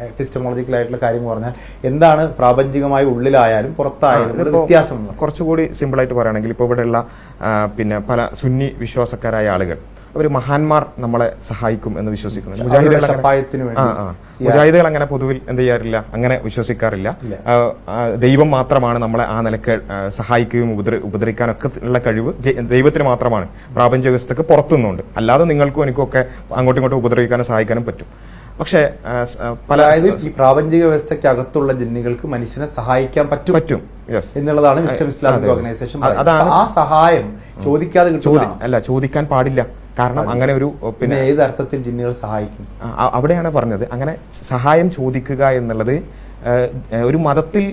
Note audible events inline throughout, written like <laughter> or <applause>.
Epistemological ആയിട്ടുള്ള കാര്യം പറഞ്ഞാൽ എന്താണ് പ്രാപഞ്ചികമായി ഉള്ളിലായാലും പുറത്തായാലും വ്യത്യാസം കുറച്ചുകൂടി സിമ്പിളായിട്ട് പറയുകയാണെങ്കിൽ ഇപ്പോൾ ഇവിടെയുള്ള പിന്നെ പല സുന്നി വിശ്വാസക്കാരായ ആളുകൾ അവർ മഹാന്മാർ നമ്മളെ സഹായിക്കും എന്ന് വിശ്വസിക്കുന്നു മുജാഹിദുകൾ അങ്ങനെ- പൊതുവിൽ എന്ത് ചെയ്യാറില്ല അങ്ങനെ വിശ്വസിക്കാറില്ല. ദൈവം മാത്രമാണ് നമ്മളെ ആ നിലയ്ക്ക് സഹായിക്കുകയും ഉപദ്ര ഉപദ്രവിക്കാനൊക്കെ ഉള്ള കഴിവ് ദൈവത്തിന് മാത്രമാണ്. പ്രാപഞ്ച വ്യവസ്ഥക്ക് പുറത്തുനിന്നുണ്ട്. അല്ലാതെ നിങ്ങൾക്കും എനിക്കും ഒക്കെ അങ്ങോട്ടും ഇങ്ങോട്ടും ഉപദ്രവിക്കാനും സഹായിക്കാനും പറ്റും. പക്ഷേ പല അതായത് ഈ പ്രാപഞ്ചിക വ്യവസ്ഥയ്ക്കകത്തുള്ള ജിന്നുകൾക്ക് മനുഷ്യനെ സഹായിക്കാൻ പറ്റും പറ്റും. എന്നുള്ളതാണ് വിസ്റ്റം ഇസ്ലാമിക് അതെ. ഓർഗനൈസേഷൻ അതാണ് ആ സഹായം ചോദിക്കാതെ ചോദി അല്ല ചോദിക്കാൻ പാടില്ല. കാരണം അങ്ങനെ ഒരു പിന്നെ ഏത് അർത്ഥത്തിൽ ജിന്നുകൾ സഹായിക്കും? അവിടെയാണ് പറഞ്ഞത്. അങ്ങനെ സഹായം ചോദിക്കുക എന്നുള്ളത് ഒരു മതത്തിൽ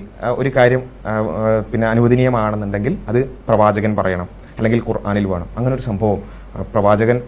ഒരു കാര്യം പിന്നെ അനുവദനീയമാണെന്നുണ്ടെങ്കിൽ അത് പ്രവാചകൻ പറയണം. അല്ലെങ്കിൽ ഖുർആാനിൽ വേണം. അങ്ങനെ ഒരു സംഭവം പ്രവാചകൻ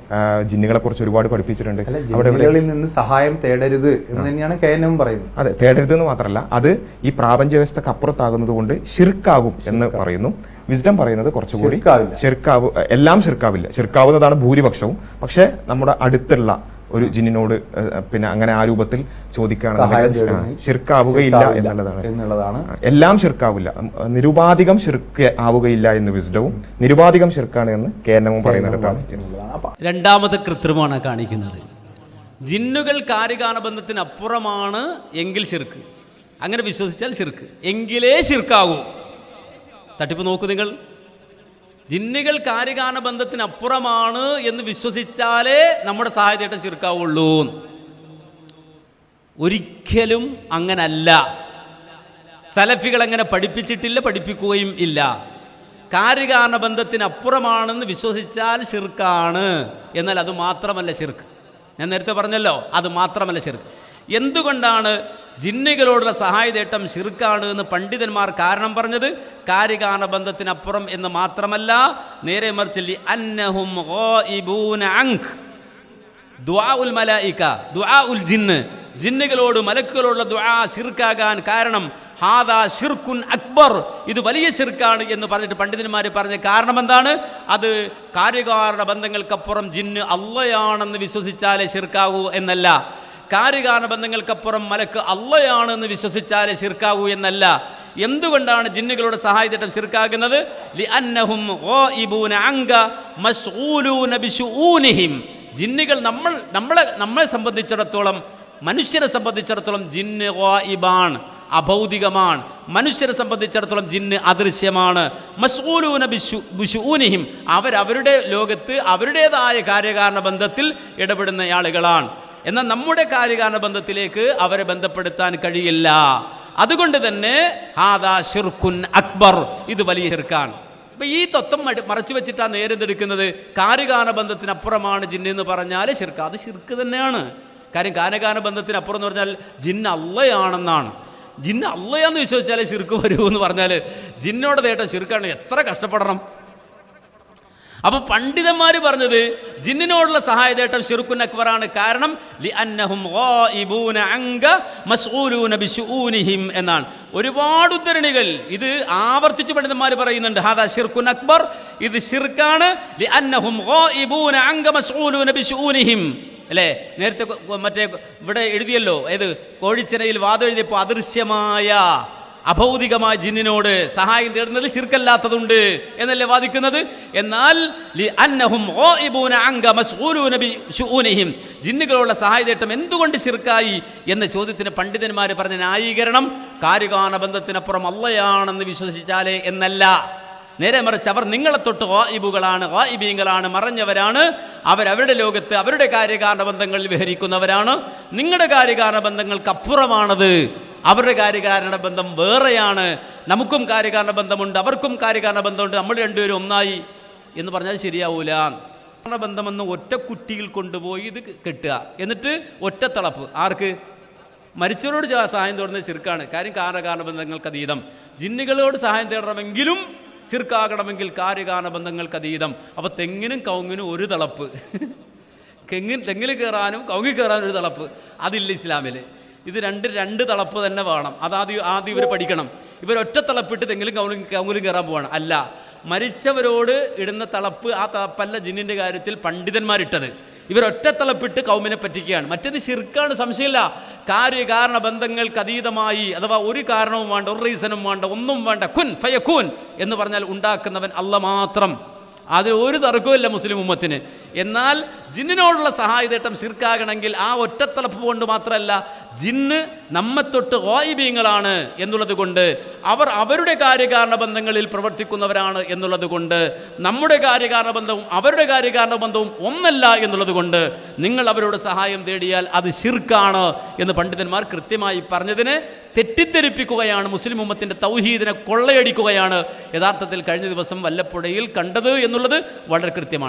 ജിന്നുകളെ കുറിച്ച് ഒരുപാട് പഠിപ്പിച്ചിട്ടുണ്ട്. ജിന്നുകളിൽ നിന്ന് സഹായം തേടരുത് എന്ന് തന്നെയാണ് കേനവും പറയുന്നത്. അതെ തേടരുത് എന്ന് മാത്രമല്ല അത് ഈ പ്രാപഞ്ച വ്യവസ്ഥക്ക് അപ്പുറത്താകുന്നത് കൊണ്ട് ഷിർക്കാകും എന്ന് പറയുന്നു. വിസ്ഡം പറയുന്നത് കുറച്ചുകൂടി. ഷിർക്കാവ് എല്ലാം ഷിർക്കാവില്ല ഷിർക്കാവുന്നതാണ് ഭൂരിപക്ഷവും. പക്ഷെ നമ്മുടെ അടുത്തുള്ള ഒരു ജിന്നിനോട് പിന്നെ അങ്ങനെ ആ രൂപത്തിൽ ചോദിക്കുകയാണെന്നുണ്ടെങ്കിൽ ഷിർക്കാവുകയില്ല എന്നുള്ളതാണ്. എന്നുള്ളതാണ്. എല്ലാം ഷിർക്കാവില്ല നിരുപാധികം ഷിർക്ക് ആവുകയില്ല എന്ന് വിസ്ഡവും നിരുപാധികം ഷിർക്കാണ് എന്ന് കേരളവും പറയുന്നത് രണ്ടാമത്തെ കൃത്രിമാണ് കാണിക്കുന്നത്. ജിന്നുകൾ കാര്യകാണബന്ധത്തിനപ്പുറമാണ് എങ്കിൽ ശിർക്ക്. അങ്ങനെ വിശ്വസിച്ചാൽ ശിർക്ക്. എങ്കിലേ ശിർക്കാവൂ. തട്ടിപ്പ് നോക്കൂ നിങ്ങൾ. ജിന്നുകൾ കാര്യകാണബന്ധത്തിനപ്പുറമാണ് എന്ന് വിശ്വസിച്ചാലേ നമ്മുടെ സാഹചര്യത്തെ ശിർക്കാവുള്ളൂ ഒരിക്കലും അങ്ങനല്ല. സലഫികൾ അങ്ങനെ പഠിപ്പിച്ചിട്ടില്ല പഠിപ്പിക്കുകയും ഇല്ല. കാര്യകാരണ ബന്ധത്തിനപ്പുറമാണെന്ന് വിശ്വസിച്ചാൽ ശിർക്കാണ്. എന്നാൽ അത് മാത്രമല്ല ശിർക്ക്. ഞാൻ നേരത്തെ പറഞ്ഞല്ലോ അത് മാത്രമല്ല ഷിർക്ക് എന്തുകൊണ്ടാണ് ജിന്നുകളോടുള്ള സഹായതേട്ടം ശിർക്കാണ് എന്ന് പണ്ഡിതന്മാർ കാരണം പറഞ്ഞത്? കാര്യകാരണ ബന്ധത്തിനപ്പുറം എന്ന് മാത്രമല്ല നേരെ മറിച്ച് അന്നഹും ജിന്ന്. ജിന്നുകളോട് മലക്കുകളോടുള്ള ദുആ ശിർക്കാകാൻ കാരണം ഹാദാ ഷിർക്കുൻ അക്ബർ. ഇത് വലിയ ഷിർക്കാണ് എന്ന് പറഞ്ഞിട്ട് പണ്ഡിതന്മാർ പറഞ്ഞ കാരണം എന്താണ്? അത് കാര്യകാരണ ബന്ധങ്ങൾക്കപ്പുറം ജിന്ന് അള്ളയാണെന്ന് വിശ്വസിച്ചാലേ ഷിർക്കാകൂ എന്നല്ല. കാര്യകാരണ ബന്ധങ്ങൾക്കപ്പുറം മലക്ക് അള്ളയാണെന്ന് വിശ്വസിച്ചാലേ ശിർക്കാകൂ എന്നല്ല. എന്തുകൊണ്ടാണ് ജിന്നുകളുടെ സഹായത്തിട്ടം ശിർക്കാകുന്നത്? ജിന്നുകൾ നമ്മൾ നമ്മളെ നമ്മളെ സംബന്ധിച്ചിടത്തോളം മനുഷ്യരെ സംബന്ധിച്ചിടത്തോളം ജിന്ന് ഗായിബാണ് അഭൗതികമാണ്. മനുഷ്യരെ സംബന്ധിച്ചിടത്തോളം ജിന്ന് അദൃശ്യമാണ്. മസ്ഊലൂന ബിശു ബിശുഊനിഹിം. അവരവരുടെ ലോകത്ത് അവരുടേതായ കാര്യകാരണ ബന്ധത്തിൽ ഇടപെടുന്ന ആളുകളാണ്. എന്നാൽ നമ്മുടെ കാര്യകാരണ ബന്ധത്തിലേക്ക് അവരെ ബന്ധപ്പെടുത്താൻ കഴിയില്ല. അതുകൊണ്ട് തന്നെ ഹാദാ ഷിർഖുൻ അക്ബർ ഇത് വലിയ ചെറുക്കാണ് അപ്പം ഈ തത്വം മറച്ചു വെച്ചിട്ടാണ് എടുക്കുന്നത് കാര്യകാരണ ബന്ധത്തിനപ്പുറമാണ് ജിന്ന് എന്ന് പറഞ്ഞാൽ ഷിർക്ക് അത് ഷിർക്ക് തന്നെയാണ്. കാര്യം കാനകാന ബന്ധത്തിനപ്പുറം എന്ന് പറഞ്ഞാൽ ജിന്ന് അള്ളയാണെന്നാണ്. ജിന്ന് അള്ളയാന്ന് വിശ്വസിച്ചാലേ ഷിർക്ക് വരൂ എന്ന് പറഞ്ഞാൽ നേട്ടം ഷിർക്കാണ് എത്ര കഷ്ടപ്പെടണം. അപ്പൊ പണ്ഡിതന്മാർ പറഞ്ഞത് ജിന്നിനോടുള്ള സഹായതേട്ടം ഷിർക്കുൻ അക്ബറാണ്. കാരണം എന്നാണ്. ഒരുപാട് ഉദ്ധരണികൾ ഇത് ആവർത്തിച്ച് പണ്ഡിതന്മാർ പറയുന്നുണ്ട്. ഹാദാ ഷിർക്കുൻ അക്ബർ ഇത് ബിശുഊനിഹിം. അല്ലേ? നേരത്തെ മറ്റേ ഇവിടെ എഴുതിയല്ലോ ഏത്? കോഴിച്ചിരയിൽ വാദം എഴുതിയപ്പോൾ അദൃശ്യമായ അഭൗതികമായ ജിന്നിനോട് സഹായം തേടുന്നതിൽ ശിർക്കല്ലാത്തതുണ്ട് എന്നല്ലേ വാദിക്കുന്നത്? എന്നാൽ ജിന്നുകളുള്ള സഹായതേട്ടം എന്തുകൊണ്ട് ശിർക്കായി എന്ന ചോദ്യത്തിന് പണ്ഡിതന്മാർ പറഞ്ഞ ന്യായീകരണം കാര്യകാന ബന്ധത്തിനപ്പുറം അള്ളയാണെന്ന് വിശ്വസിച്ചാലേ എന്നല്ല. നേരെ മറിച്ച് അവർ നിങ്ങളെ തൊട്ട് ഗായിബുകളാണ് ഗായിബീങ്ങളാണ് മറഞ്ഞവരാണ്. അവരവരുടെ ലോകത്ത് അവരുടെ കാര്യകാരണ ബന്ധങ്ങളിൽ വിഹരിക്കുന്നവരാണ്. നിങ്ങളുടെ കാര്യകാരണ ബന്ധങ്ങൾക്ക് അപ്പുറമാണത്. അവരുടെ കാര്യകാരണ ബന്ധം വേറെയാണ്. നമുക്കും കാര്യകാരണ ബന്ധമുണ്ട് അവർക്കും കാര്യകാരണ ബന്ധമുണ്ട്. നമ്മൾ രണ്ടുപേരും ഒന്നായി എന്ന് പറഞ്ഞാൽ ശരിയാവൂല. ബന്ധമെന്ന് ഒറ്റ കുറ്റിയിൽ കൊണ്ടുപോയി ഇത് കെട്ടുക. എന്നിട്ട് ഒറ്റ തളപ്പ്. ആർക്ക്? മരിച്ചവരോട് സഹായം തേടുന്ന ചിർക്കാണ് കാര്യം കാരണകാരണ ബന്ധങ്ങൾക്ക് അതീതം. ജിന്നുകളോട് സഹായം തേടണമെങ്കിലും ചിർക്കാകണമെങ്കിൽ കാര്യകാരണ ബന്ധങ്ങൾക്ക് അതീതം. അപ്പോൾ തെങ്ങിനും കൗങ്ങിനും ഒരു തളപ്പ്. <laughs> തെങ്ങിൽ കയറാനും കൗങ്ങി കയറാനും ഒരു തളപ്പ്. അതില്ല ഇസ്ലാമിൽ ഇത് രണ്ട് രണ്ട് തളപ്പ് തന്നെ വേണം. അതാദ്യം ആദ്യം ഇവർ പഠിക്കണം. ഇവർ ഒറ്റ തളപ്പിട്ട് തെങ്കിലും കവുങ്ങിലും കവുങ്ങിലും കയറാൻ പോവാണ്. അല്ല മരിച്ചവരോട് ഇടുന്ന തളപ്പ് ആ തളപ്പല്ല ജിന്നിന്റെ കാര്യത്തിൽ പണ്ഡിതന്മാരിട്ടത്. ഇവർ ഒറ്റ തളപ്പിട്ട് കൗമിനെ പറ്റിക്കുകയാണ്. മറ്റേത് ശിർക്കാണ് സംശയമില്ല. കാര്യകാരണ ബന്ധങ്ങൾക്ക് അതീതമായി അഥവാ ഒരു കാരണവും വേണ്ട ഒരു റീസണും വേണ്ട ഒന്നും വേണ്ട. കുൻ ഫയക്കൂൻ എന്ന് പറഞ്ഞാൽ ഉണ്ടാക്കുന്നവൻ അല്ല മാത്രം. അതിൽ ഒരു തർക്കവുമില്ല മുസ്ലിം ഉമ്മത്തിന്. എന്നാൽ ജിന്നിനോടുള്ള സഹായതേട്ടം ശിർക്കാകണമെങ്കിൽ ആ ഒറ്റത്തലപ്പ് കൊണ്ട് മാത്രമല്ല ജിന്ന് നമ്മെ തൊട്ട് ഗോയിബീങ്ങളാണ് എന്നുള്ളത് കൊണ്ട് അവർ അവരുടെ കാര്യകാരണ ബന്ധങ്ങളിൽ പ്രവർത്തിക്കുന്നവരാണ് എന്നുള്ളത് കൊണ്ട് നമ്മുടെ കാര്യകാരണ ബന്ധവും അവരുടെ കാര്യകാരണ ബന്ധവും ഒന്നല്ല എന്നുള്ളത് കൊണ്ട് നിങ്ങൾ അവരോട് സഹായം തേടിയാൽ അത് ശിർക്കാണ് എന്ന് പണ്ഡിതന്മാർ കൃത്യമായി പറഞ്ഞതിന് തെറ്റിദ്ധരിപ്പിക്കുകയാണ് മുസ്ലിം ഉമ്മത്തിന്റെ തൗഹീദിനെ കൊള്ളയടിക്കുകയാണ്. യഥാർത്ഥത്തിൽ കഴിഞ്ഞ ദിവസം വല്ലപ്പുഴയിൽ കണ്ടത് എന്നുള്ളത് വളരെ കൃത്യമാണ്.